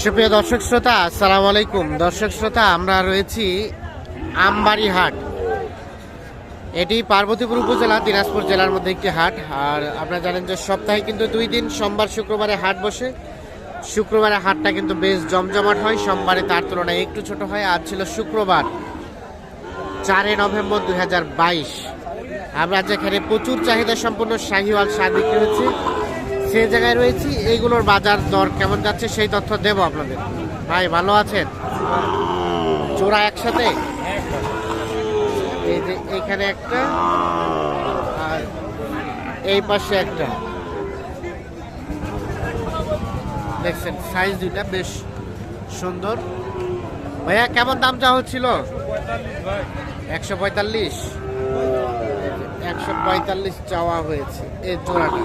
সুপ্রিয় দর্শক শ্রোতা, আসসালামু আলাইকুম। দর্শক শ্রোতা, আমরা রয়েছি আমবাড়ি হাট এটি পার্বতীপুর উপজেলা, দিনাজপুর জেলার মধ্যে একটি হাট। আর আপনারা জানেন যে সপ্তাহে কিন্তু দুই দিন, সোমবার, শুক্রবারে হাট বসে। শুক্রবারে হাটটা কিন্তু বেশ জমজমাট হয়, সোমবারে তার তুলনায় একটু ছোট হয়। আজ ছিল শুক্রবার, চারই নভেম্বর দুই হাজার বাইশ। আমরা যেখানে প্রচুর চাহিদা সম্পন্ন শাহিওয়াল সার বিক্রি হচ্ছে সে জায়গায় রয়েছি, এইগুলোর বাজার দর কেমন যাচ্ছে সেই তথ্য দেবো আপনাদের। ভাই, ভালো আছেন? চোরা একসাথে? এই যে এখানে একটা, আর এই পাশে একটা। দেখছেন সাইজ দুইটা বেশ সুন্দর। ভাইয়া, কেমন দাম চা হচ্ছিল? একশো পঁয়তাল্লিশ। একশো পঁয়তাল্লিশ চাওয়া হয়েছে এই জোড়াটা।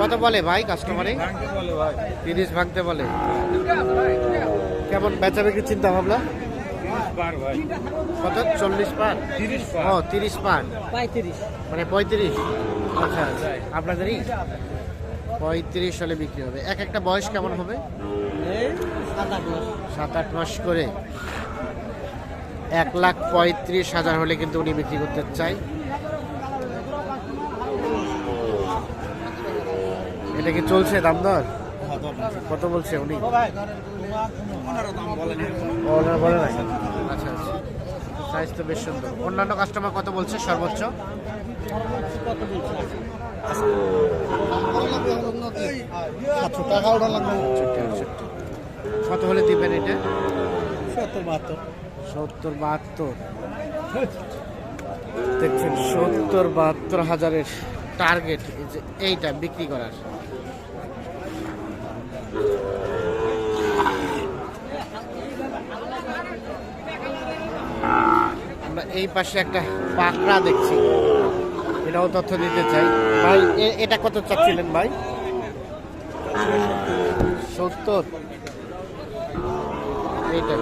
কত বলে ভাই কাস্টমারে তিরিশ ভাঙতে বলে কেমন বেচা বিক্রি চিন্তা ভাবনা কত? চল্লিশ পার? ও তিরিশ পার। পঁয়ত্রিশ। মানে পঁয়ত্রিশ? আচ্ছা আচ্ছা। আপনাদেরই? পঁয়ত্রিশ হলে বিক্রি হবে। এক একটা বয়স কেমন হবে? সাত আট মাস। সাত আট মাস করে। এক লাখ পঁয়ত্রিশ হাজার হলে কিন্তু উনি বিক্রি করতে চাই এটা কি চলছে দাম দর কত বলছে উনি? ওনারা বলে নাই। আচ্ছা আচ্ছা। সাইজ তো বেশ সুন্দর। অন্যান্য কাস্টমার কত বলছে সর্বোচ্চ? আটষট্টি। কত হলে দিবেন এটা? সত্তর বাহাত্তর। সত্তর বাহাত্তর। দেখছেন সত্তর বাহাত্তর হাজারের টার্গেট এইটা বিক্রি করার। আমরা এই পাশে একটা পাকড়া দেখছি। এটাও তথ্য দিতে চাই। ভাই এটা কত চাচ্ছিলেন ভাই? সত্তর। এইটা।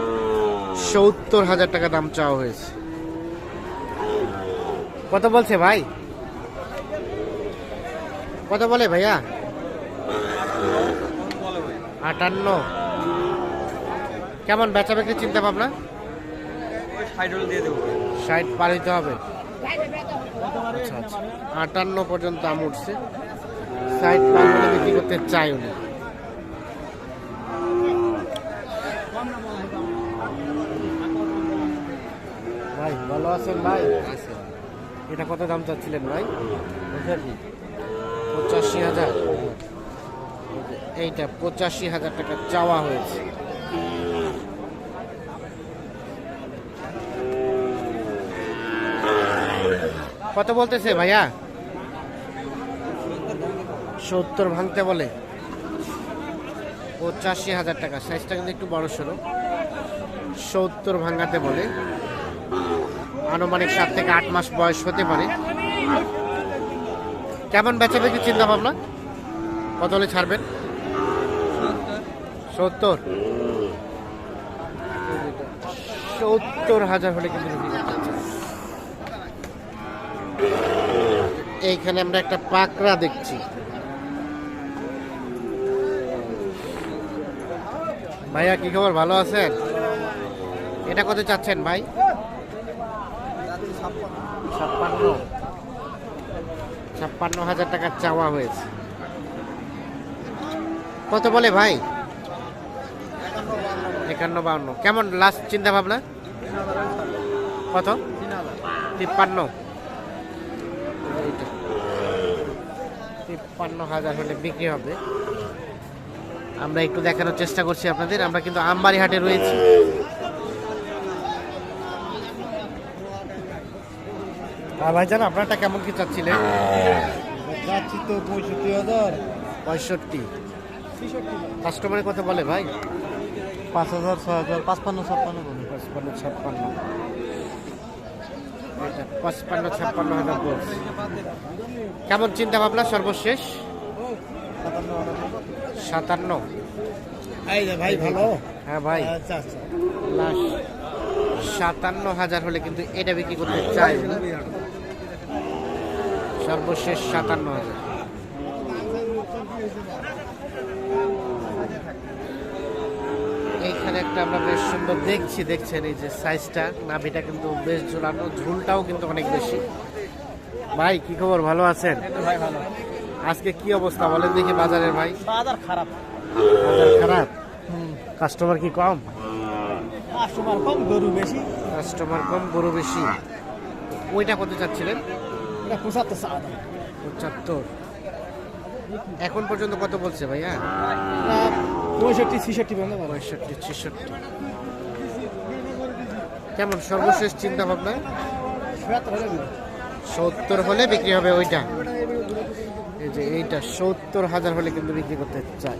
সত্তর হাজার টাকা দাম চাওয়া হয়েছে। কত বলছে ভাই? কত বলে ভাইয়া? আটান্ন। কেমন বেচা বিক্রি চিন্তা ভাবনা ষাট পার হইতে হবে। আচ্ছা আচ্ছা। আটান্ন পর্যন্ত আম উঠছে। ষাট পার হলে বিক্রি করতে চাই উনি ভাই ভালো আছেন ভাই? এটা কত দাম চাচ্ছিলেন ভাই? পঁচাশি হাজার। এইটা পঁচাশি হাজার টাকা চাওয়া হয়েছে। কত বলতেছে ভাইয়া? সত্তর ভাঙতে বলে। পঁচাশি হাজার টাকা। সাইজটা কিন্তু একটু বড় সড়ো সত্তর ভাঙাতে বলে। আনুমানিক সাত থেকে আট মাস বয়স হতে পারে। কেমন বেচা বিক্রি চিন্তা ভাবনা কত হলে ছাড়বেন? সত্তর। সত্তর হাজার হলে কিন্তু এইখানে আমরা একটা পাকড়া দেখছি। ভাইয়া, কি খবর? ভালো আছেন? এটা কত চাচ্ছেন ভাই? ছাপ্পান্ন। ছাপ্পান্ন হাজার টাকা চাওয়া হয়েছে। কত বলে ভাই? একান্ন বাউন্ন। কেমন লাস্ট চিন্তা ভাবনা কত? তিপ্পান্ন। তিপ্পান্ন হাজার হলে বিক্রি হবে। আমরা একটু দেখানোর চেষ্টা করছি আপনাদের। আমরা কিন্তু আমবাড়ি হাটে রয়েছি। আর ভাইজান আপনারটা কেমন কি চাচ্ছিলেন? যাচ্ছি তো পঁয়ষট্টি হাজার। পঁয়ষট্টি। কাস্টমারের কথা বলে ভাই। পাঁচ হাজার ছয় হাজার পাঁচপান্ন ছাপ্পান্ন বলে পঁচপান্ন ছাপ্পান্ন। পঁচপান্ন ছাপ্পান্ন হাজার বলছে। কেমন চিন্তা ভাবনা সর্বশেষ? সাতান্ন ভাই ভালো? হ্যাঁ ভাই। আচ্ছা আচ্ছা। সাতান্ন হাজার হলে কিন্তু এটা বিক্রি করতে চাই সর্বশেষ সাতান্ন হাজার। এখানে একটা আমরা বেশ সুন্দর দেখছি দেখছেন এই যে সাইজটা নাভিটা কিন্তু বেশ ঝুলানো ঝুলটাও কিন্তু অনেক বেশি। ভাই কি খবর? ভালো আছেন? ভাই ভালো। আজকে কি অবস্থা? বলেন দেখি বাজারের ভাই। বাজার খারাপ। বাজার খারাপ? কাস্টমার কি কম? কাস্টমার কম গরু বেশি। কাস্টমার কম গরু বেশি। ওইটা কত চাচ্ছিলেন? এটা পঁচাত্তর পঁচাত্তর। এখন পর্যন্ত কত বলছে ভাইয়া? পঁয়ষট্টি, ছিষট্টি পর্যন্ত পঁয়ষট্টি, ছেষট্টি। কেমন সর্বশেষ চিন্তা ভাবনা সত্তর হলে বিক্রি হবে ওইটা। এই যে এইটা, সত্তর হাজার হলে কিন্তু বিক্রি করতে চাই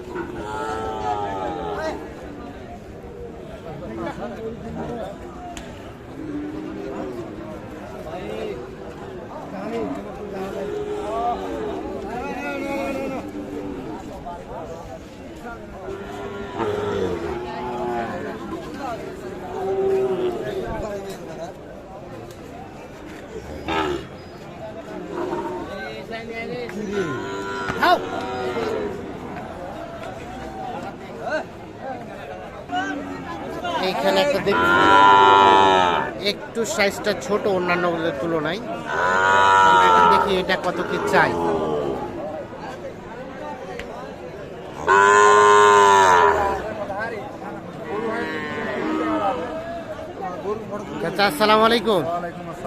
এইখানে একটা দেখ একটু সাইজটা ছোট অন্যান্যগুলোর তুলনায়। দেখি এটা কত কি চাই। চাচা আসসালামু আলাইকুম।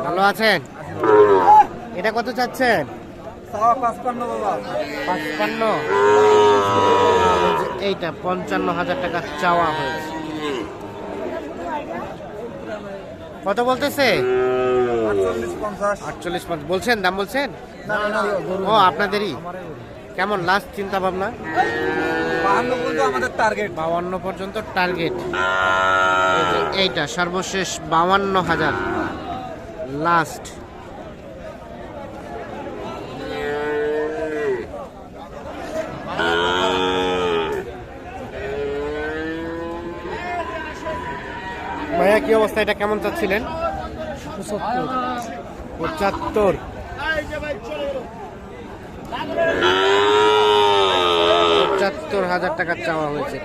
ভালো আছেন? এটা কত চাচ্ছেন? পাঁচপান্ন? এইটা পঞ্চান্ন হাজার টাকা চাওয়া হয়েছে। কত বলতেছে? আটচল্লিশ পঞ্চাশ। বলছেন দাম বলছেন? ও আপনাদেরই? কেমন লাস্ট চিন্তা ভাবনা আমাদের টার্গেট বাউান্ন পর্যন্ত টার্গেট এইটা সর্বশেষ বাউান্ন হাজার। লাস্ট ভাইয়া কি অবস্থা? এটা কেমন চাচ্ছিলেন? পঁচাত্তর। পঁচাত্তর হাজার টাকা চাওয়া হয়েছে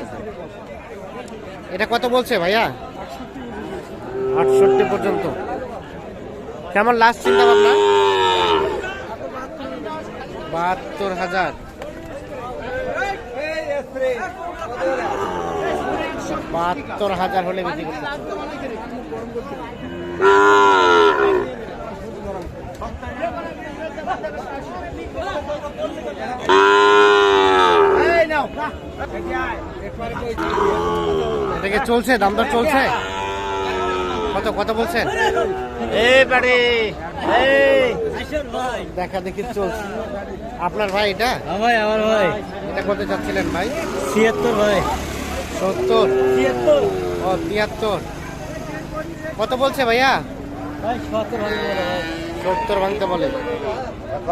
এটা। কত বলছে ভাইয়া? আটষট্টি পর্যন্ত। কেমন লাস্ট চিন্তা ভাবনা বাহাত্তর হাজার। বাহাত্তর হাজার হলে বিক্রি করতে এটাকে চলছে দাম দর চলছে? কত কত বলছেন? এই বাড়ি এই। দেখা দেখি চলছে। আপনার ভাই এটা? ভাই আমার ভাই। এটা কত চাচ্ছিলেন ভাই? ছিয়াত্তর ভাই। সত্তর। ছিয়াত্তর ও তিয়াত্তর। কত বলছে ভাইয়া? সত্তর ভাঙতে বলে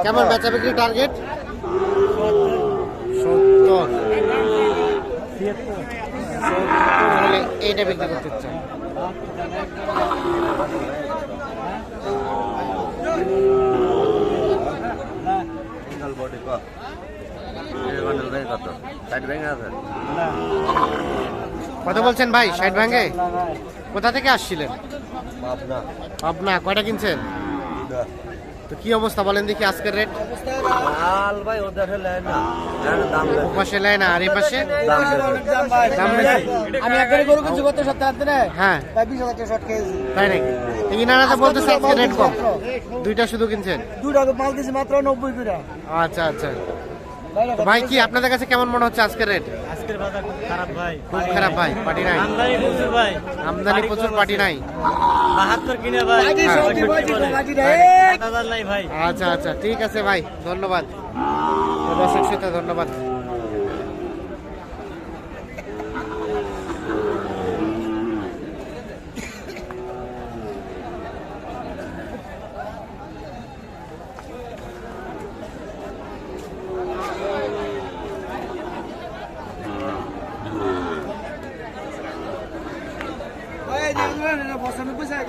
কেমন বেচা বিক্রি টার্গেট সত্তর। হলে এইটা বিক্রি করতে চাই বডি বান্ডেল কত সাইড ভেঙে আছে কত বলছেন ভাই? ষাট ভাঙে? কোথা থেকে আসছিলেন? পাবনা। কয়টা কিনছেন? তো কি অবস্থা বলেন দেখি আজকের রেট। মাল ভাই ওদের লেয় না। দাম পাশে নেয় না আর এই পাশে? দাম দাম আমি একবারে গরু কিনছি গত সপ্তাহে দিনে হ্যাঁ। তাই বিশ হাজার টাকা শর্ট খেয়েছি তাই নাকি? ইনারা তো বলতেছে আজকে রেট কম। দুইটা শুধু কিনছেন? দুই টাকা মাল দিয়েছি মাত্র নব্বই করে। আচ্ছা আচ্ছা। তো ভাই কি আপনাদের কাছে কেমন মনে হচ্ছে আজকের রেট আজকের বাজার খুব খারাপ ভাই। খুব খারাপ ভাই পার্টি নাই। আমদানি প্রচুর ভাই। আমদানি প্রচুর পার্টি নাই। বাহাত্তর কিনে ভাই। বাজি, পঁয়ষট্টি বাজি, বাজি সাত হাজার নাই ভাই। আচ্ছা আচ্ছা ঠিক আছে ভাই ধন্যবাদ। তো দর্শক শ্রোতা ধন্যবাদ। পঁচানব্বই চাই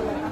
ও